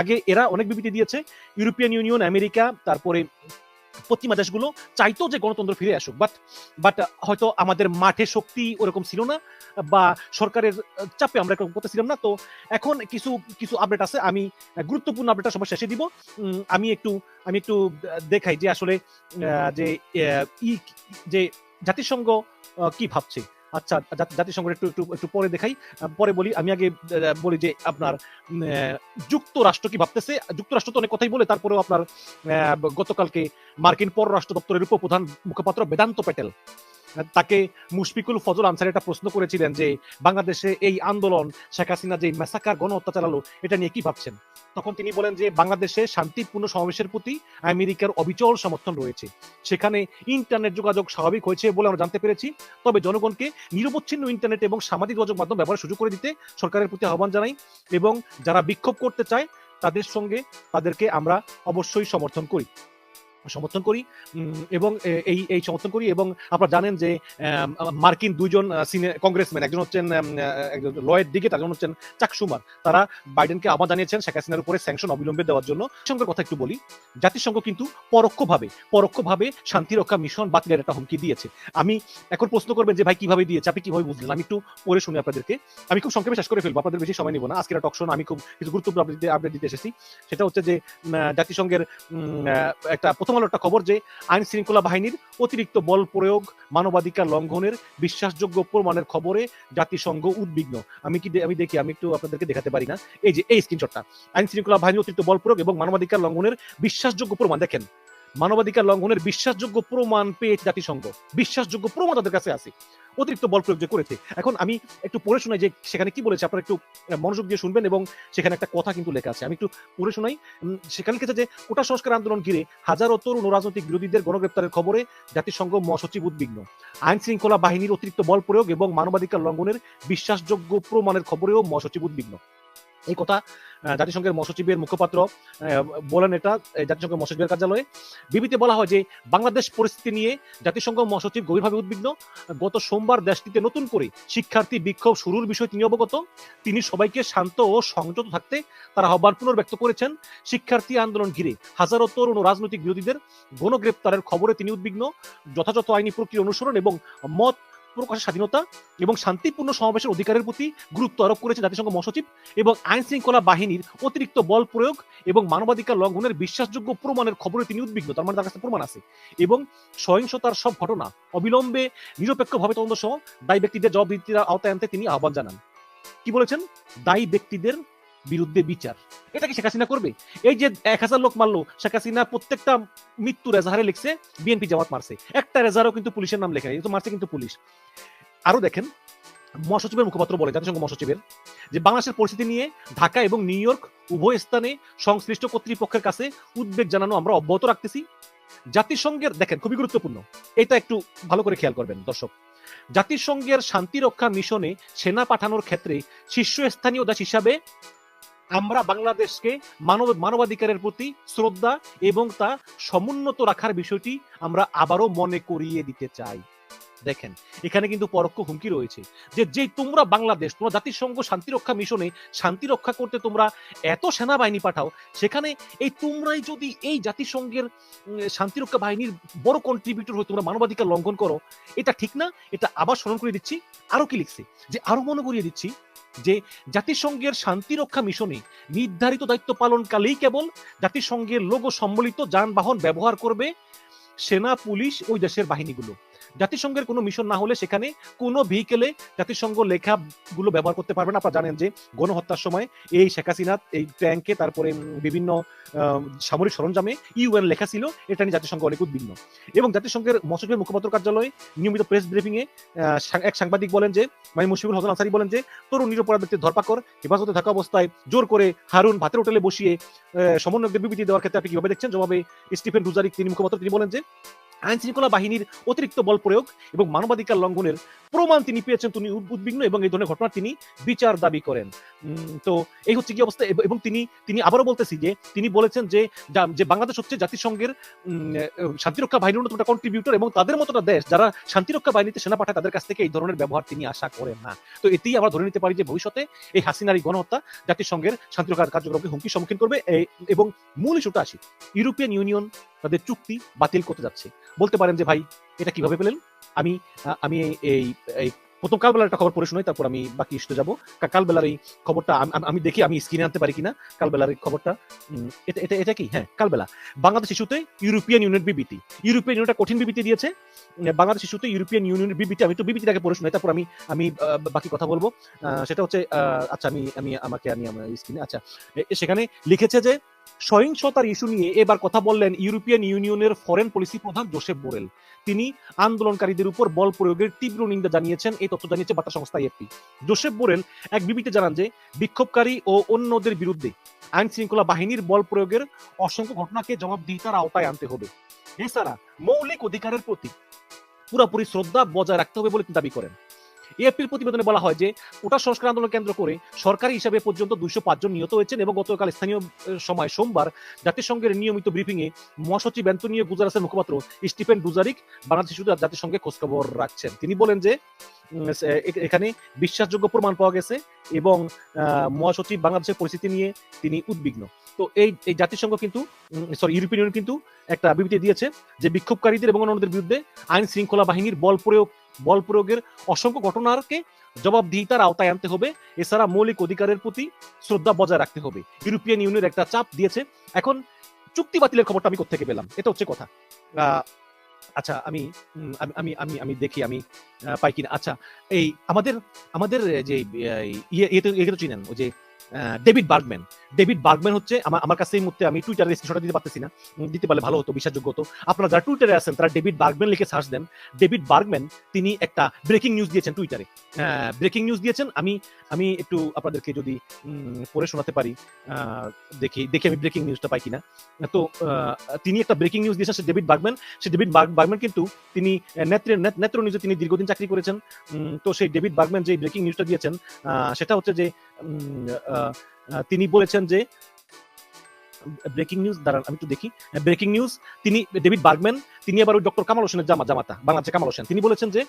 আগে এরা অনেক বিবৃতি দিয়েছে, ইউরোপিয়ান ইউনিয়ন, আমেরিকা, তারপরে পশ্চিমা দেশগুলো চাইতো যে গণতন্ত্র ফিরে আসুক। বাট বাট হয়তো আমাদের মাঠে শক্তি ওরকম ছিল না, বা সরকারের চাপে আমরা এরকম করতেছিলাম না। তো এখন কিছু কিছু আপডেট আছে, আমি গুরুত্বপূর্ণ আপডেটটা সবার শেষে দিব। আমি একটু আমি একটু দেখাই যে আসলে যে ই, যে জাতিসংঘ কি ভাবছে। আচ্ছা জাতি- জাতিসংঘের একটু একটু একটু পরে দেখাই। পরে বলি, আমি আগে বলি যে আপনার যুক্তরাষ্ট্র কি ভাবতেছে? যুক্তরাষ্ট্র তো অনেক কথাই বলে, তারপরেও আপনার গতকালকে মার্কিন পররাষ্ট্র দপ্তরের উপপ্রধান মুখপাত্র বেদান্ত প্যাটেল। তাকে মুশফিকুল ফজল আনসার একটা প্রশ্ন করেছিলেন যে, বাংলাদেশে এই আন্দোলন শেখ হাসিনা যে মেসাকার গণহত্যা চালালো, এটা নিয়ে কি ভাবছেন? তখন তিনি বলেন যে, বাংলাদেশে শান্তিপূর্ণ সমাবেশের প্রতি আমেরিকার অবিচল সমর্থন রয়েছে। সেখানে ইন্টারনেট যোগাযোগ স্বাভাবিক হয়েছে বলে আমরা জানতে পেরেছি। তবে জনগণকে নিরবচ্ছিন্ন ইন্টারনেট এবং সামাজিক যোগাযোগ মাধ্যম ব্যবহার সুযোগ করে দিতে সরকারের প্রতি আহ্বান জানাই এবং যারা বিক্ষোভ করতে চায়, তাদের সঙ্গে তাদেরকে আমরা অবশ্যই সমর্থন করি। সমর্থন করি এবং এই এই সমর্থন করি এবং আপনারা জানেন যে মার্কিন দুইজন সিনে- কংগ্রেসম্যান, একজন হচ্ছেন একজন লয়ের দিকে একজন হচ্ছেন চাকসুমার তারা বাইডেনকে আহ্বান জানিয়েছেন শেখ হাসিনার উপরে স্যাংশন অবিলম্বে দেওয়ার জন্য। সঙ্গে কথা একটু বলি, জাতিসংঘ কিন্তু পরোক্ষভাবে পরোক্ষভাবে শান্তিরক্ষা মিশন বাতিলের একটা হুমকি দিয়েছে। আমি এখন প্রশ্ন করবেন যে, ভাই, কীভাবে দিয়েছে? আপনি কীভাবে বুঝলেন? আমি একটু পড়ে শুনি আপনাদেরকে। আমি খুব সংক্ষেপে শেষ করে ফেলব, আপনাদের বেশি সময় নিব না। আজকের টক শো আমি খুব কিছু গুরুত্বপূর্ণ আপডেট দিতে- এসেছি। সেটা হচ্ছে যে জাতিসংঘের একটা প্রথম আলো একটা খবর যে আইন শৃঙ্খলা বাহিনীর অতিরিক্ত বল প্রয়োগ, মানবাধিকার লঙ্ঘনের বিশ্বাসযোগ্য প্রমাণের খবরে জাতিসংঘ উদ্বিগ্ন। আমি কি আমি দেখি, আমি একটু আপনাদেরকে দেখাতে পারি না। এই যে, এই স্ক্রিনশটটা আইন শৃঙ্খলা বাহিনীর অতিরিক্ত বল প্রয়োগ এবং মানবাধিকার লঙ্ঘনের বিশ্বাসযোগ্য প্রমাণ, দেখেন। মানবাধিকার লঙ্ঘনের বিশ্বাসযোগ্য প্রমাণ পেয়েছে জাতিসংঘ। বিশ্বাসযোগ্য প্রমাণ তাদের কাছে আছে। অতিরিক্ত বল প্রয়োগ যে করেছে। এখন আমি একটু পড়ে শোনাই যে সেখানে কি বলেছে, আপনারা একটু মনোযোগ দিয়ে শুনবেন এবং সেখানে একটা কথা কিন্তু লেখা আছে। আমি একটু পড়ে শোনাই। সেখানে লিখেছে যে, কোটা সংস্কার আন্দোলন ঘিরে হাজারো তরুণ রাজনৈতিক বিরোধীদের গণগ্রেপ্তারের খবরে জাতিসংঘ মহাসচিব উদ্বিগ্ন। আইন শৃঙ্খলা বাহিনীর অতিরিক্ত বল প্রয়োগ এবং মানবাধিকার লঙ্ঘনের বিশ্বাসযোগ্য প্রমাণের খবরেও মহাসচিব উদ্বিগ্ন। এই কথা জাতিসংঘের মহাসচিবের মুখপাত্র বলেন এটা জাতিসংঘের মহাসচিবের কার্যালয়ে। বিবৃতি বলা হয় যে, বাংলাদেশ পরিস্থিতি নিয়ে জাতিসংঘ মহাসচিব গভীরভাবে উদ্বিগ্ন। গত সোমবার দেশটিতে নতুন করে শিক্ষার্থী বিক্ষোভ শুরুর বিষয়ে তিনি অবগত। তিনি সবাইকে শান্ত ও সংযত থাকতে তার আহ্বান পুনর্ব্যক্ত করেছেন। শিক্ষার্থী আন্দোলন ঘিরে হাজারো তরুণ ও রাজনৈতিক বিরোধীদের গণগ্রেপ্তারের খবরে তিনি উদ্বিগ্ন। যথাযথ আইনি প্রক্রিয়া অনুসরণ এবং মত প্রকাশের স্বাধীনতা এবং শান্তিপূর্ণ সমাবেশের অধিকারের প্রতি গুরুত্ব আরোপ করেছে জাতিসংঘ মহাসচিব এবং আইন শৃঙ্খলা বাহিনীর অতিরিক্ত বল প্রয়োগ এবং মানবাধিকার লঙ্ঘনের বিশ্বাসযোগ্য প্রমাণের খবরে তিনি উদ্বিগ্ন। তার মানে তার কাছে প্রমাণ আছে। এবং সহিংসতার সব ঘটনা অবিলম্বে নিরপেক্ষভাবে তদন্ত সহ দায়ী ব্যক্তিদের জবাবদিহিতার আওতায় আনতে তিনি আহ্বান জানান। কি বলেছেন? দায়ী ব্যক্তিদের বিরুদ্ধে বিচার। এটা কি শেখ হাসিনা করবে? এই যে এক হাজার লোক মারলো, শেখ হাসিনা প্রত্যেকটা মৃত্যু রেজাহারে লিখছে, বিএনপি জামাত মারছে। একটা রেজাহারও কিন্তু পুলিশের নাম লেখা নেই তো মারছে কিন্তু পুলিশ। আরও দেখেন, মহাসচিবের মুখপাত্র বলে জাতিসংঘ মহাসচিবের, যে বাংলাদেশের পরিস্থিতি নিয়ে ঢাকা এবং নিউ ইয়র্ক উভয় স্থানে সংশ্লিষ্ট কর্তৃপক্ষের কাছে উদ্বেগ জানানো আমরা অব্যাহত রাখতেছি। জাতিসংঘের, দেখেন, খুবই গুরুত্বপূর্ণ। এটা একটু ভালো করে খেয়াল করবেন, দর্শক। জাতিসংঘের শান্তিরক্ষা মিশনে সেনা পাঠানোর ক্ষেত্রে শীর্ষস্থানীয় দেশ হিসাবে আমরা বাংলাদেশকে মানব মানবাধিকারের প্রতি শ্রদ্ধা এবং তা সমুন্নত রাখার বিষয়টি আমরা আবারও মনে করিয়ে দিতে চাই। দেখেন এখানে কিন্তু পরোক্ষ হুমকি রয়েছে যে যে তোমরা বাংলাদেশ তোমরা জাতিসংঘ শান্তিরক্ষা মিশনে শান্তি রক্ষা করতে তোমরা এত সেনাবাহিনী পাঠাও সেখানে এই তোমরাই যদি এই জাতিসংঘের উম, শান্তিরক্ষা বাহিনীর বড় কন্ট্রিবিউটর হয়ে তোমরা মানবাধিকার লঙ্ঘন করো এটা ঠিক না? এটা আবার স্মরণ করে দিচ্ছি আরও কি লিখছে? যে আরও মনে করিয়ে দিচ্ছি যে জাতিসংঘের শান্তিরক্ষা মিশনে নির্ধারিত দায়িত্ব পালনকালেই কেবল জাতিসংঘের লোগো সম্বলিত যানবাহন ব্যবহার করবে সেনা, পুলিশ ওই দেশের বাহিনীগুলো। জাতিসংঘের কোনো মিশন না হলে সেখানে কোনো ভেহিকেলে জাতিসংঘ লেখাগুলো ব্যবহার করতে পারবে না। আপনারা জানেন যে গণহত্যার সময় এই শেখ হাসিনা এই ট্যাঙ্কে তারপরে বিভিন্ন সামরিক সরঞ্জামে ইউএন লেখা ছিল। এটা নিয়ে জাতিসংঘ অনেক উদ্বিগ্ন। এবং জাতিসংঘের মহাসচিবের মুখপাত্র কার্যালয়ে নিয়মিত প্রেস ব্রিফিং এ এক সাংবাদিক বলেন যে মানে মুশফিকুল হাসান আনসারি বলেন যে, তরুণ নিরপরাধ ব্যক্তির ধরপাকড়, হেফাজতে থাকা অবস্থায় জোর করে হারুন ভাতের হোটেলে বসিয়ে সমন্বয়কদের বিবৃতি দেওয়ার ক্ষেত্রে আপনি কীভাবে দেখছেন? জবাবে স্টিফেন ডুজারিক তিনি মুখপাত্র। তিনি বলেন যে আইন শৃঙ্খলা বাহিনীর অতিরিক্ত বল প্রয়োগ এবং মানবাধিকার লঙ্ঘনের প্রমাণ তিনি পেয়েছেন তিনি উদ্বিগ্ন এবং এই ধরনের ঘটনা তিনি বিচার দাবি করেন। তো এই হচ্ছে কি অবস্থা এবং তিনি তিনি আবারও বলতেছি যে, তিনি বলেছেন যে যে বাংলাদেশ হচ্ছে জাতিসংঘের শান্তিরক্ষা বাহিনীর অন্যতম কন্ট্রিবিউটর এবং তাদের মতো দেশ যারা শান্তিরক্ষা বাহিনীতে সেনা পাঠায় তাদের কাছ থেকে এই ধরনের ব্যবহার তিনি আশা করেন না। তো এতেই আমরা ধরে নিতে পারি যে ভবিষ্যতে এই হাসিনার গণহত্যা জাতিসংঘের শান্তিরক্ষা কার্যক্রমকে হুমকির সম্মুখীন করবে এবং মূল ইস্যুটা আসি, ইউরোপিয়ান ইউনিয়ন তাদের চুক্তি বাতিল করতে যাচ্ছে। বলতে পারেন যে ভাই এটা কীভাবে পেলেন? আমি আমি এই- প্রথম কালবেলার একটা খবর পড়ে শোনাই তারপর আমি বাকি ইস্যুতে যাব। কালবেলার এই খবরটা আম- দেখি আমি স্ক্রিনে আনতে পারি কিনা কালবেলার এই খবরটা। এটা এটা এটা কি? হ্যাঁ কালবেলা। বাংলাদেশ ইস্যুতে ইউরোপিয়ান ইউনিয়ন বিবৃতি। ইউরোপিয়ান ইউনিয়ন কঠিন বিবৃতি দিয়েছে। বাংলাদেশ ইস্যুতে ইউরোপিয়ান ইউনিয়নের বিবৃতি আমি তো বিবৃতিটাকে পড়ে শোনাই তারপর আমি আমি বাকি কথা বলব। আহ, সেটা হচ্ছে আহ, আচ্ছা আমি আমি আমাকে আমি আমার স্ক্রিনে আচ্ছা সেখানে লিখেছে যে সহিংসতার ইস্যু নিয়ে এবার কথা বললেন ইউরোপিয়ান ইউনিয়নের ফরেন পলিসি প্রধান জোসেফ বোরেল। তিনি আন্দোলনকারীদের উপর বল প্রয়োগের তীব্র নিন্দা জানিয়েছেন, এই তথ্য জানিয়েছে বার্তা সংস্থা এফপি জোসেফ বোরেল এক বিবৃতি জানান যে, বিক্ষোভকারী ও অন্যদের বিরুদ্ধে আইন শৃঙ্খলা বাহিনীর বল প্রয়োগের অসংখ্য ঘটনাকে জবাবদিহিতার আওতায় আনতে হবে। এছাড়া মৌলিক অধিকারের প্রতি পুরোপুরি শ্রদ্ধা বজায় রাখতে হবে বলে দাবি করেন। এএফপির প্রতিবেদনে বলা হয় যে কোটা সংস্কার আন্দোলন কেন্দ্র করে সরকারি হিসাবে পর্যন্ত দুইশো জন নিহত হয়েছেন এবং গতকাল স্থানীয় সময় সোমবার জাতিসংঘের নিয়মিত ব্রিফিং এ মহাসচিব অ্যান্টনিও গুজারাসের মুখপাত্র স্টিফেন ডুজারিক বাংলাদেশ শুধু জাতিসংঘে খোঁজখবর রাখছেন। তিনি বলেন যে এখানে বিশ্বাসযোগ্য প্রমাণ পাওয়া গেছে এবং মহাসচিব বাংলাদেশের পরিস্থিতি নিয়ে তিনি উদ্বিগ্ন। তো এই এই জাতিসংঘ কিন্তু সরি ইউরোপিয়ান ইউনিয়ন কিন্তু একটা বিবৃতি দিয়েছে যে বিক্ষোভকারীদের এবং অন্যদের বিরুদ্ধে আইন শৃঙ্খলা বাহিনীর বল প্রয়োগ, বল প্রয়োগের অসংখ্য ঘটনাকে জবাবদিহিতার আওতায় আনতে হবে। এছাড়া মৌলিক অধিকারের প্রতি শ্রদ্ধা বজায় রাখতে হবে। ইউরোপিয়ান ইউনিয়নের একটা চাপ দিয়েছে। এখন চুক্তি বাতিলের খবরটা আমি কোথেকে পেলাম? এটা হচ্ছে কথা। আচ্ছা আমি আমি আমি আমি দেখি, আমি পাই কিনা। আচ্ছা এই আমাদের আমাদের যে ইয়ে ইয়ে তো ইয়ে চিনেন, ওই যে ডেভিড বার্গম্যান ডেভিড বার্গম্যান হচ্ছে আমার আমার কাছে এই মুহূর্তে আমি টুইটারে স্ক্রিনশট দিতে পারতেছি না। দিতে পারলে ভালো হতো, বিশ্বাসযোগ্য হতো। আপনারা যারা টুইটারে আছেন, তারা ডেভিড বার্গম্যান লিখে সার্চ দেন। ডেভিড বার্গম্যান তিনি একটা ব্রেকিং নিউজ দিয়েছেন টুইটারে ব্রেকিং নিউজ দিয়েছেন। আমি আমি একটু আপনাদেরকে যদি পড়ে শোনাতে পারি দেখি দেখি আমি ব্রেকিং নিউজটা পাই কিনা। তো তিনি একটা ব্রেকিং নিউজ দিয়েছেন, সে ডেভিড বার্গম্যান সে ডেভিড বার্গ- বার্গম্যান কিন্তু তিনি নেত্রে নেত্র নিউজে তিনি দীর্ঘদিন চাকরি করেছেন। তো সেই ডেভিড বার্গম্যান যে ব্রেকিং নিউজটা দিয়েছেন সেটা হচ্ছে যে তিনি বলেছেন যে ব্রেকিং নিউজ দাঁড়ান, আমি একটু দেখি। ব্রেকিং নিউজ তিনি ডেভিড বার্গম্যান তিনি আবার ওই ডক্টর কামাল হোসেনের জামা, জামাতা, বাংলাদেশের কামাল হোসেন তিনি বলেছেন যে,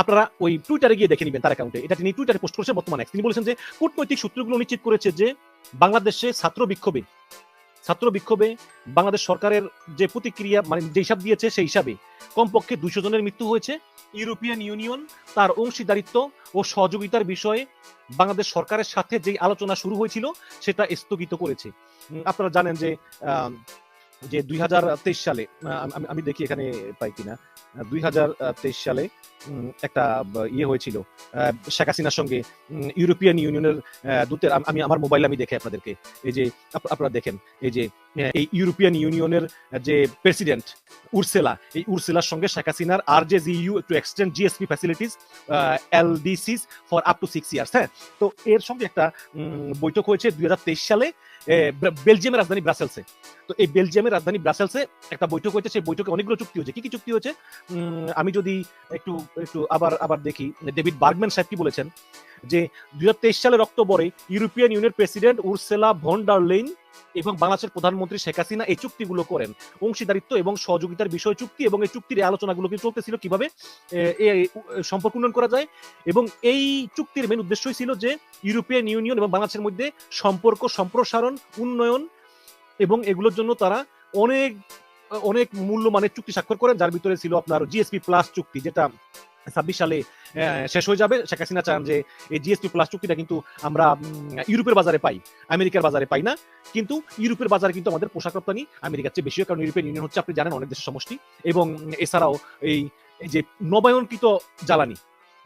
আপনারা ওই টুইটারে গিয়ে দেখে নেবেন তার অ্যাকাউন্টে এটা তিনি টুইটারে পোস্ট করেছেন বর্তমানে। তিনি বলেছেন যে, কূটনৈতিক সূত্রগুলো নিশ্চিত করেছে যে, বাংলাদেশে ছাত্র বিক্ষোভে ছাত্র বিক্ষোভে বাংলাদেশ সরকারের যে প্রতিক্রিয়া মানে যে হিসাব দিয়েছে সেই হিসাবে কমপক্ষে দুশো জনের মৃত্যু হয়েছে। ইউরোপিয়ান ইউনিয়ন তার অংশীদারিত্ব ও সহযোগিতার বিষয়ে বাংলাদেশ সরকারের সাথে যে আলোচনা শুরু হয়েছিল সেটা স্থগিত করেছে। আপনারা জানেন যে যে দুই হাজার তেইশ সালে আমি দেখি এখানে পাই কিনা। দুই হাজার তেইশ সালে উম, একটা ইয়ে হয়েছিল আহ, শেখ হাসিনার সঙ্গে ইউরোপিয়ান ইউনিয়নের দূতের আমি আমার মোবাইল আমি দেখে আপনাদেরকে এই যে আপনারা দেখেন এই যে এই ইউরোপিয়ান ইউনিয়নের যে প্রেসিডেন্ট উরসেলা এই উরসেলার সঙ্গে শেখ হাসিনার আর যে EU to extend GSP facilities LDCs for up to six years হ্যাঁ? তো এর সঙ্গে একটা বৈঠক হয়েছে দুই হাজার তেইশ সালে বেলজিয়ামের রাজধানী ব্রাসেলসে। তো এই বেলজিয়ামের রাজধানী ব্রাসেলসে একটা বৈঠক হয়েছে, সেই বৈঠকে অনেকগুলো চুক্তি হয়েছে। কি কি চুক্তি হয়েছে? আমি যদি একটু একটু আবার আবার দেখি। ডেভিড বার্গম্যান সাহেব কি বলেছেন? যে দুই হাজার তেইশ সালের অক্টোবরে ইউরোপিয়ান ইউনিয়নের প্রেসিডেন্ট উর্সেলা ভন ডারলেইন এবং বাংলাদেশের প্রধানমন্ত্রী শেখ হাসিনা এই চুক্তিগুলো করেন। অংশীদারিত্ব এবং সহযোগিতার বিষয় চুক্তি এবং এই চুক্তির আলোচনাগুলো কি চলতেছিল কীভাবে সম্পর্ক উন্নয়ন করা যায় এবং এই চুক্তির মেন উদ্দেশ্যই ছিল যে ইউরোপিয়ান ইউনিয়ন এবং বাংলাদেশের মধ্যে সম্পর্ক, সম্প্রসারণ, উন্নয়ন এবং এগুলোর জন্য তারা অনেক অনেক মূল্যমানের চুক্তি স্বাক্ষর করেন, যার ভিতরে ছিল আপনার জিএসপি প্লাস চুক্তি, যেটা ছাব্বিশ সালে শেষ হয়ে যাবে। শেখ হাসিনা চান যে এই জিএসপি প্লাস চুক্তিটা কিন্তু আমরা ইউরোপের বাজারে পাই আমেরিকার বাজারে পাই না। কিন্তু ইউরোপের বাজারে কিন্তু আমাদের পোশাক রপ্তানি আমেরিকার চেয়ে বেশি হয়, কারণ ইউরোপিয়ান ইউনিয়ন হচ্ছে আপনি জানেন অনেক দেশের সমষ্টি। এবং এছাড়াও এই যে নবায়নকৃত জ্বালানি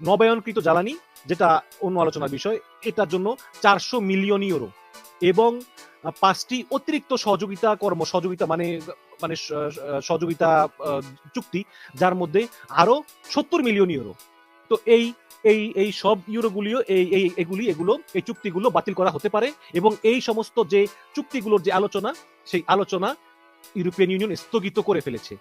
নবায়নকৃত জ্বালানি যেটা অন্য আলোচনার বিষয় এটার জন্য চারশো মিলিয়ন ইউরো। এবং পাঁচটি অতিরিক্ত সহযোগিতা কর্ম, সহযোগিতা মানে মানে সহযোগিতা চুক্তি, যার মধ্যে আরও সত্তর মিলিয়ন ইউরো। তো এই এই এই সব ইউরোগুলিও, এই এই, এগুলি, এগুলো, এই চুক্তিগুলো বাতিল করা হতে পারে এবং এই সমস্ত যে চুক্তিগুলোর যে আলোচনা, সেই আলোচনা ইউরোপিয়ান ইউনিয়ন স্থগিত করে ফেলেছে।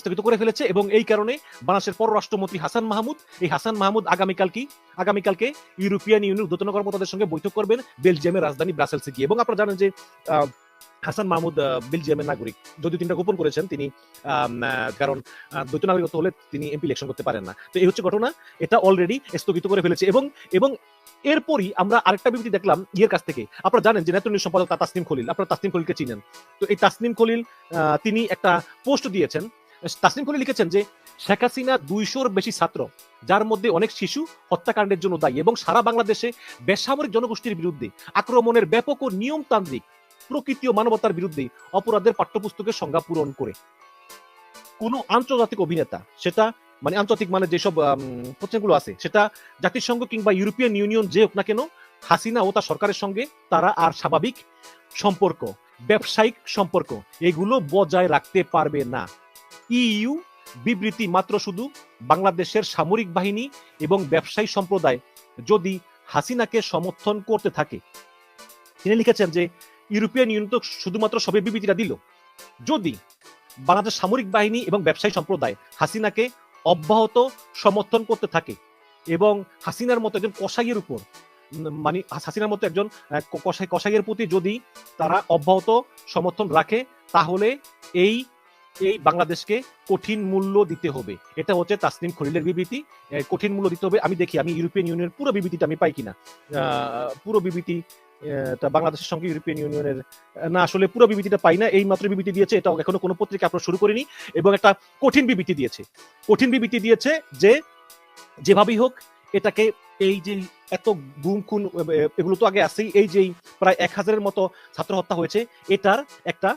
স্থগিত করে ফেলেছে এবং এই কারণে বাংলাদেশের পররাষ্ট্রমন্ত্রী হাসান মাহমুদ, এই হাসান মাহমুদ আগামীকাল কি? আগামীকালকে ইউরোপিয়ান ইউনিয়ন ঊর্ধ্বতন কর্মকর্তাদের সঙ্গে বৈঠক করবেন বেলজিয়ামের রাজধানী ব্রাসেলসে গিয়ে। এবং আপনারা জানেন যে হাসান মাহমুদ বেলজিয়ামের নাগরিক। যদিও তিনটা গোপন করেছেন, তিনি কারণ দ্বৈত নাগরিকত্ব হলে তিনি এমপি ইলেকশন করতে পারেন না। তো এই হচ্ছে ঘটনা, এটা অলরেডি স্থগিত করে ফেলেছে। এবং এবং এরপরই আমরা আরেকটা বিবৃতি দেখলাম ইয়ের কাছ থেকে। আপনারা জানেন যে নেতৃত্ব সম্পাদক তাসনিম খলিল। আপনারা তাসনিম খলিলকে চিনেন। তো এই তাসনিম খলিল তিনি একটা পোস্ট দিয়েছেন তাসনিম খলিল লিখেছেন যে শেখ হাসিনা দুইশোর বেশি ছাত্র যার মধ্যে অনেক শিশু হত্যাকাণ্ডের জন্য দায়ী এবং সারা বাংলাদেশে বেসামরিক জনগোষ্ঠীর বিরুদ্ধে আক্রমণের ব্যাপক ও নিয়মতান্ত্রিক প্রকৃতি ও মানবতার বিরুদ্ধে অপরাধের পাঠ্যপুস্তকের সংজ্ঞা পূরণ করে। কোন আন্তর্জাতিক অভিনেতা সেটা মানে আন্তর্জাতিক মানে যেসব আম, প্রতিষ্ঠানগুলো আছে সেটা জাতিসংঘ কিংবা ইউরোপিয়ান ইউনিয়ন যে হোক না কেন হাসিনা ও তার সরকারের সঙ্গে তারা আর স্বাভাবিক সম্পর্ক ব্যবসায়িক সম্পর্ক এগুলো বজায় রাখতে পারবে না। ইইউ বিবৃতি মাত্র শুধু বাংলাদেশের সামরিক বাহিনী এবং ব্যবসায়ী সম্প্রদায় যদি হাসিনাকে সমর্থন করতে থাকে। তিনি লিখেছেন যে ইউরোপিয়ান ইউনিয়ন তো শুধুমাত্র সবে বিবৃতিটা দিল। যদি বাংলাদেশ সামরিক বাহিনী এবং ব্যবসায়ী সম্প্রদায় হাসিনাকে অব্যাহত সমর্থন করতে থাকে এবং হাসিনার মতো একজন কসাইয়ের উপর মানে হাসিনার মতো একজন আহ, ক- কসাই কসাইয়ের প্রতি যদি তারা অব্যাহত সমর্থন রাখে তাহলে এই এই বাংলাদেশকে কঠিন মূল্য দিতে হবে। এটা হচ্ছে তাসনিম খলিলের বিবৃতি। কঠিন মূল্য দিতে হবে। আমি দেখি, আমি ইউরোপিয়ান ইউনিয়নের পুরো বিবৃতিটা আমি পাই কিনা। পুরো বিবৃতি বাংলাদেশের সঙ্গে ইউরোপিয়ান ইউনিয়নের না, আসলে পুরো বিবৃতিটা পাই না। এই মাত্র বিবৃতি দিয়েছে, এটা এখনও কোনো পত্রিকা আপনার শুরু করিনি এবং একটা কঠিন বিবৃতি দিয়েছে। কঠিন বিবৃতি দিয়েছে যে, যেভাবেই হোক, এটাকে এই যে এত গুম খুন এগুলো তো আগে আছেই। এই যে প্রায় এক হাজারের মতো ছাত্র হত্যা হয়েছে, এটার একটা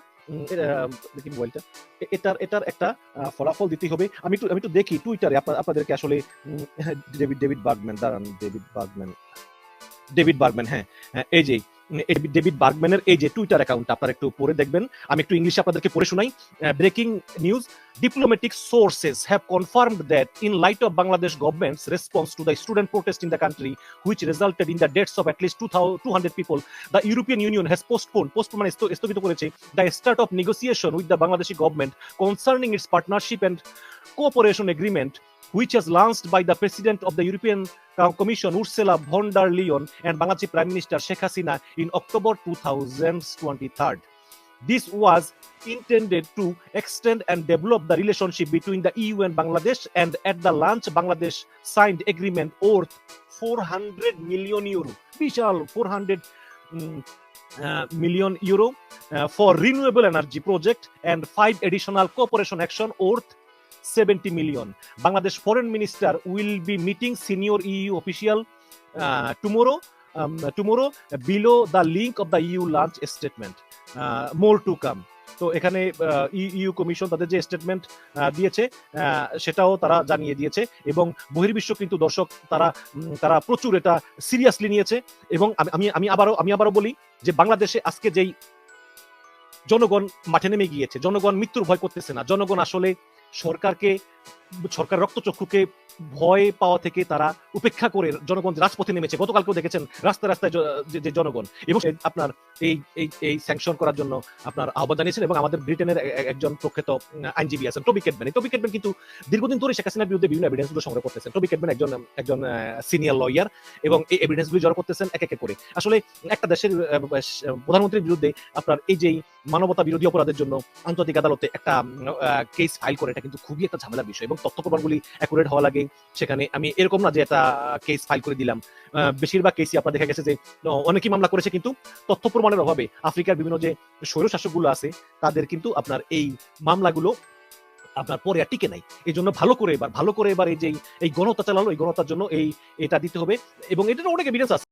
এ- এটার এটার একটা ফলাফল দিতে হবে। আমি একটু আমি একটু দেখি টুইটারে আপনাদেরকে আসলে হ্যাঁ, ডেভিড ডেভিড বার্গম্যান দাঁড়ান ডেভিড বার্গম্যান ডেভিড বার্গম্যান হ্যাঁ। এই যে উম, এই ডেভিড বার্গম্যানের এই যে টুইটার অ্যাকাউন্ট আপনারা একটু পড়ে দেখবেন আমি একটু ইংলিশে আপনাদেরকে পড়ে শোনাই breaking news diplomatic sources have confirmed that in light of Bangladesh government's response to the student protest in the country, which resulted in the deaths of at least 200 people, the European Union has postponed, postponed মানে স্থগিত করেছে, the start of negotiation with the Bangladeshi government concerning its partnership and cooperation agreement, which was launched by the President of the European Commission, Ursula von der Leyen, and Bangladeshi Prime Minister Sheikh Hasina in October 2023. This was intended to extend and develop the relationship between the EU and Bangladesh. And at the launch, Bangladesh signed agreement worth 400 million euro. Vishal 400 mm, uh, million euro uh, for renewable energy project and five additional cooperation action worth 70 million. Bangladesh foreign minister will be meeting senior EU official uh, tomorrow. Um, tomorrow below the link of the EU launch statement. More to come তো এখানে you commission তাদের যে statement দিয়েছে সেটাও তারা জানিয়ে দিয়েছে এবং বহির্বিশ্ব কিন্তু দর্শক তারা তারা প্রচুর এটা সিরিয়াসলি নিয়েছে এবং আমি আমি আমি আবারও আমি আবারও বলি যে বাংলাদেশে আজকে যেই জনগণ মাঠে নেমে গিয়েছে জনগণ মৃত্যুর ভয় করতেছে না জনগণ আসলে সরকারকে সরকার রক্তচক্ষুকে ভয় পাওয়া থেকে তারা উপেক্ষা করে জনগণ রাজপথে নেমেছে। গতকালকেও দেখেছেন, রাস্তায় রাস্তায় যে- জনগণ। এবং আপনার এই এই এই স্যাংশন করার জন্য আপনার আহ্বান জানিয়েছেন এবং আমাদের ব্রিটেনের একজন প্রখ্যাত আইনজীবী আছেন টবি কেটম্যান। টবি কেটম্যান কিন্তু দীর্ঘদিন ধরে শেখ হাসিনার বিরুদ্ধে বিভিন্ন এভিডেন্সগুলো সংগ্রহ করতেছেন। টবি কেটম্যান একজন একজন সিনিয়র লয়ার এবং এই এভিডেন্স গুলি জড়ো করতেছেন এক এক করে। আসলে একটা দেশের প্রধানমন্ত্রীর বিরুদ্ধে আপনার এই যে মানবতা বিরোধী অপরাধের জন্য আন্তর্জাতিক আদালতে একটা কেস ফাইল করে, এটা কিন্তু খুবই একটা ঝামেলার বিষয় এবং তথ্য প্রমাণগুলি অ্যাকুরেট হওয়া লাগে। সেখানে আমি এরকম না যে একটা কেস ফাইল করে দিলাম। বেশিরভাগ কেসই আপনার দেখা গেছে যে অনেকেই মামলা করেছে কিন্তু তথ্য প্রমাণের অভাবে আফ্রিকার বিভিন্ন যে স্বৈর শাসকগুলো আছে তাদের কিন্তু আপনার এই মামলাগুলো আপনার পরে আর টিকে নাই। এই জন্য ভালো করে এবার ভালো করে এবার এই যে এই গণতা চালালো এই গণতার জন্য এই এটা দিতে হবে এবং এটার অনেক এভিডেন্স আছে।